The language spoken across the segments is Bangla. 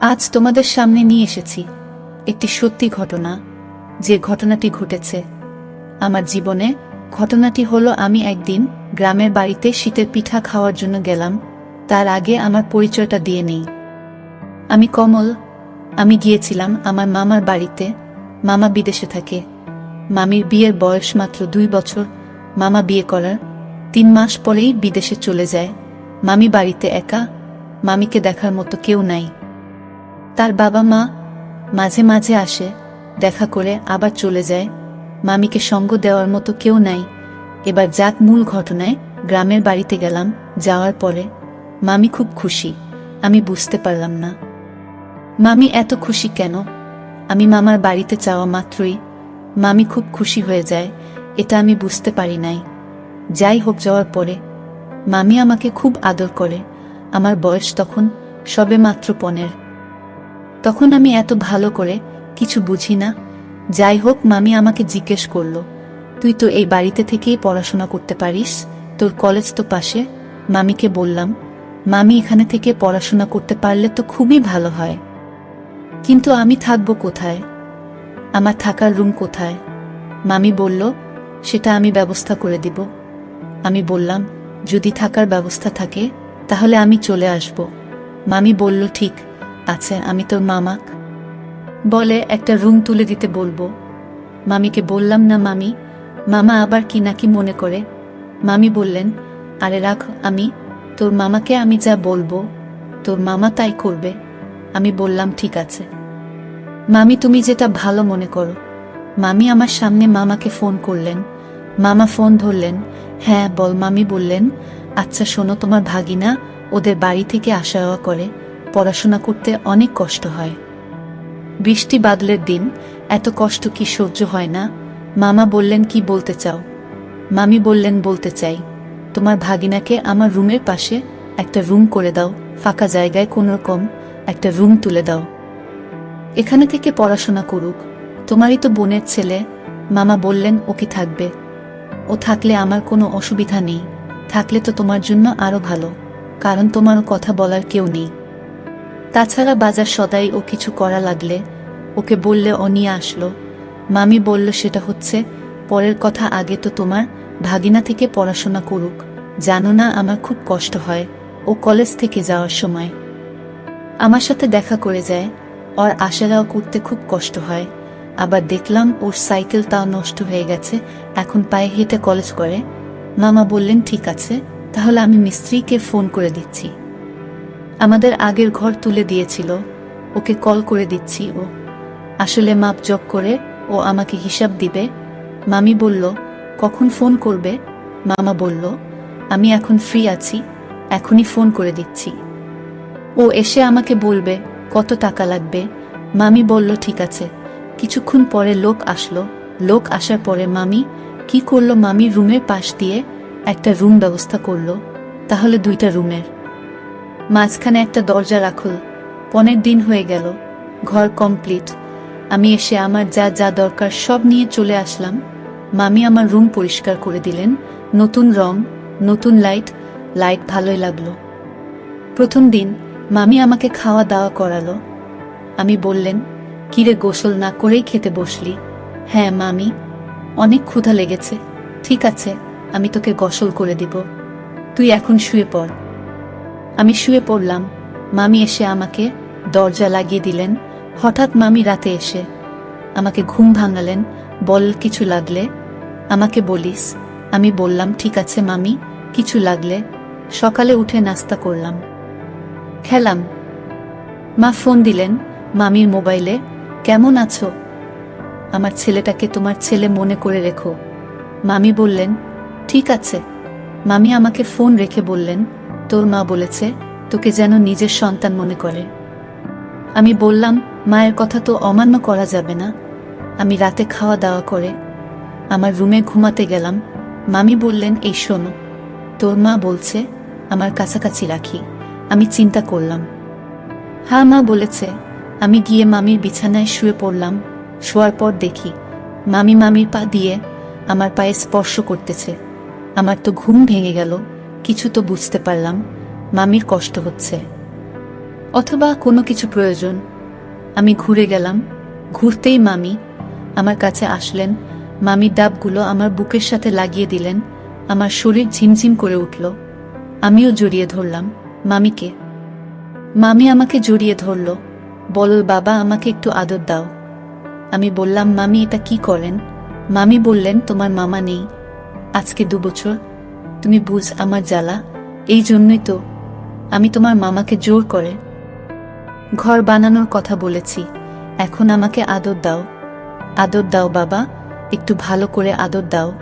আজ তোমাদের সামনে নিয়ে এসেছি একটি সত্যি ঘটনা, যে ঘটনাটি ঘটেছে। আমার জীবনে ঘটনাটি হলো, আমি একদিন গ্রামের বাড়িতে শীতের পিঠা খাওয়ার জন্য গেলাম, তার আগে আমার পরিচয়টা দিয়ে নেই। আমি কমল, আমি গিয়েছিলাম আমার মামার বাড়িতে, মামা বিদেশে থাকে। মামির বিয়ের বয়স মাত্র দুই বছর, মামা বিয়ে করার তিন মাস পরেই বিদেশে চলে যায়। মামি বাড়িতে একা, মামিকে দেখার মতো কেউ নাই। তার বাবা মা মাঝে মাঝে আসে, দেখা করে আবার চলে যায়। মামিকে সঙ্গ দেওয়ার মতো কেউ নাই। এবার যাক মূল ঘটনায়, গ্রামের বাড়িতে গেলাম, যাওয়ার পরে। মামি খুব খুশি, আমি বুঝতে পারলাম না। মামি এত খুশি কেন? আমি মামার বাড়িতে চাওয়া মাত্রই। মামি খুব খুশি হয়ে যায়, এটা আমি বুঝতে পারি নাই। যাই হোক, যাওয়ার পরে। মামি আমাকে খুব আদর করে। আমার বয়স তখন সবে মাত্র পনেরো। তখন আমি এত ভালো করে কিছু বুঝি না। যাই হোক, মামি আমাকে জিজ্ঞেস করল, তুই তো এই বাড়িতে থেকেই পড়াশোনা করতে পারিস? তোর কলেজ তো পাশে। মামিকে বললাম, মামি এখানে থেকে পড়াশোনা করতে পারলে তো খুবই ভালো হয়। কিন্তু আমি থাকব কোথায়? আমার থাকার রুম কোথায়? মামি বলল, সেটা আমি ব্যবস্থা করে দিব। আমি বললাম, যদি থাকার ব্যবস্থা থাকে, তাহলে আমি চলে আসব। মামি বলল, ঠিক। আছে, আমি তোর মামাক। বলে একটা রুম তুলে দিতে বলব। মামিকে বললাম, না মামি, মামা আবার কি নাকি মনে করে? মামি বললেন, আরে রাখ, আমি, তোর মামাকে আমি যা বলব, তোর মামা তাই করবে। আমি বললাম, ঠিক আছে। মামি, তুমি যেটা ভালো মনে করো। মামি আমার সামনে মামাকে ফোন করলেন। মামা ফোন ধরলেন। হ্যাঁ বল। মামি বললেন আচ্ছা শোনো, তোমার ভাগিনা ওদের বাড়ি থেকে আসা যাওয়া করে। পড়াশোনা করতে অনেক কষ্ট হয়। বৃষ্টি বাদলের দিন এত কষ্ট কি সহ্য হয় না? মামা বললেন, কি বলতে চাও? মামি বললেন, বলতে চাই। তোমার ভাগিনাকে আমার রুমের পাশে একটা রুম করে দাও। ফাঁকা জায়গায় কোনোরকম একটা রুম তুলে দাও। এখানে থেকে পড়াশোনা করুক। তোমারই তো বোনের ছেলে। মামা বললেন, ও কি থাকবে? ও থাকলে আমার কোনো অসুবিধা নেই। থাকলে তো তোমার জন্য আরও ভালো। কারণ তোমারও কথা বলার কেউ নেই। তাছাড়া বাজার সদাই ও কিছু করা লাগলে ওকে বললে ও নিয়ে আসলো। মামি বলল, সেটা হচ্ছে, পরের কথা আগে তো তোমার ভাগিনা থেকে পড়াশোনা করুক। জানো না, আমার খুব কষ্ট হয়। ও কলেজ থেকে যাওয়ার সময়। আমার সাথে দেখা করে যায়। ওর যাওয়া করতে খুব কষ্ট হয়। আবার দেখলাম, ওর সাইকেল তাও নষ্ট হয়ে গেছে। এখন পায়ে হেঁটে কলেজ করে। মামা বললেন, ঠিক আছে, তাহলে আমি মিস্ত্রিকে ফোন করে দিচ্ছি। আমাদের আগের ঘর তুলে দিয়েছিল। ওকে কল করে দিচ্ছি ও। আসলে মাপ জগ করে ও আমাকে হিসাব দিবে। মামি বলল, কখন ফোন করবে? মামা বলল, আমি এখন ফ্রি আছি। এখনই ফোন করে দিচ্ছি। ও এসে আমাকে বলবে, কত টাকা লাগবে? মামি বলল, ঠিক আছে। কিছুক্ষণ পরে লোক আসলো। লোক আসার পরে মামি কি করল? মামি রুমের পাশ দিয়ে একটা রুম ব্যবস্থা করল। তাহলে দুইটা রুমের। মাঝখানে একটা দরজা রাখল। পনেরো দিন হয়ে গেল। ঘর কমপ্লিট। আমি এসে আমার যা যা দরকার সব নিয়ে চলে আসলাম। মামি আমার রুম পরিষ্কার করে দিলেন। নতুন রং, নতুন লাইট লাইট ভালোই লাগল। প্রথম দিন মামি আমাকে খাওয়া দাওয়া করালো। আমি বললেন, কিরে গোসল না করেই খেতে বসলি? হ্যাঁ মামি। অনেক ক্ষুধা লেগেছে। ঠিক আছে, আমি তোকে গোসল করে দিব। তুই এখন শুয়ে পড়। আমি শুয়ে পড়লাম। মামি এসে আমাকে দরজা লাগিয়ে দিলেন। হঠাৎ মামি রাতে এসে আমাকে ঘুম ভাঙালেন, বল কিছু লাগলে আমাকে বলিস। আমি বললাম, ঠিক আছে মামি, কিছু লাগলে। সকালে উঠে নাস্তা করলাম। খেলাম। মা ফোন দিলেন মামির মোবাইলে, কেমন আছো? আমার ছেলেটাকে তোমার ছেলে মনে করে রেখো। মামি বললেন, ঠিক আছে। মামি আমাকে ফোন রেখে বললেন তোর মা বলেছে, তোকে যেন নিজের সন্তান মনে করে। আমি বললাম, মায়ের কথা তো অমান্য করা যাবে না। আমি রাতে খাওয়া দাওয়া করে আমার রুমে ঘুমাতে গেলাম। মামি বললেন, এই শোনো, তোর মা বলছে, আমার কাছাকাছি রাখি। আমি চিন্তা করলাম। হ্যাঁ মা বলেছে। আমি গিয়ে মামির বিছানায় শুয়ে পড়লাম। শোয়ার পর দেখি, মামি মামির পা দিয়ে আমার পায়ে স্পর্শ করতেছে। আমার তো ঘুম ভেঙে গেল। কিছু তো বুঝতে পারলাম, মামির কষ্ট হচ্ছে। অথবা কোনো কিছু প্রয়োজন, আমি ঘুরে গেলাম, ঘুরতেই মামি আমার কাছে আসলেন, মামি ডাবগুলো আমার বুকের সাথে লাগিয়ে দিলেন, আমার শরীর ঝিমঝিম করে উঠল, আমিও জড়িয়ে ধরলাম মামিকে। মামি আমাকে জড়িয়ে ধরল বলল বাবা আমাকে একটু আদর দাও। আমি বললাম, মামি, এটা কি করেন? মামি বললেন, তোমার মামা নেই, আজকে দু বছর তুমি বুঝ আমার জ্বালা। এই জন্যই তো আমি তোমার মামাকে জোর করে ঘর বানানোর কথা বলেছি। এখন আমাকে আদর দাও। আদর দাও বাবা, একটু ভালো করে আদর দাও।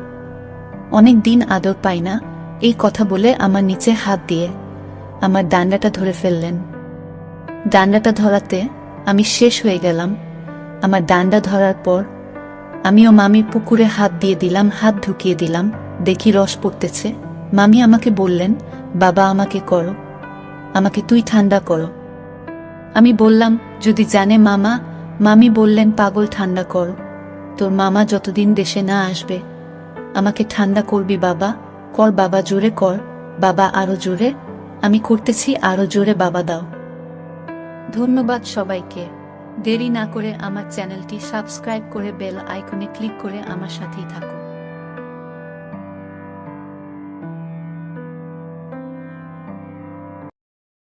অনেক দিন আদর পাই না, এই কথা বলে আমার নিচে হাত দিয়ে আমার ডান্ডাটা ধরে ফেললেন। ডান্ডাটা ধরাতে আমি শেষ হয়ে গেলাম। আমার ডান্ডা ধরার পর আমিও মামির পুকুরে হাত দিয়ে দিলাম, হাত ঢুকিয়ে দিলাম। দেখি রস পড়তেছে। মামি আমাকে বললেন, বাবা আমাকে করো। আমাকে তুই ঠান্ডা করো। আমি বললাম, যদি জানে মামা, মামি বললেন পাগল ঠান্ডা কর। তোর মামা যতদিন দেশে না আসবে, আমাকে ঠান্ডা করবি বাবা, কর বাবা জোরে কর, বাবা আরও জোরে, আমি করতেছি আরও জোরে বাবা দাও। ধন্যবাদ সবাইকে। দেরি না করে আমার চ্যানেলটি সাবস্ক্রাইব করে বেল আইকনে ক্লিক করে আমার সাথেই থাকুন।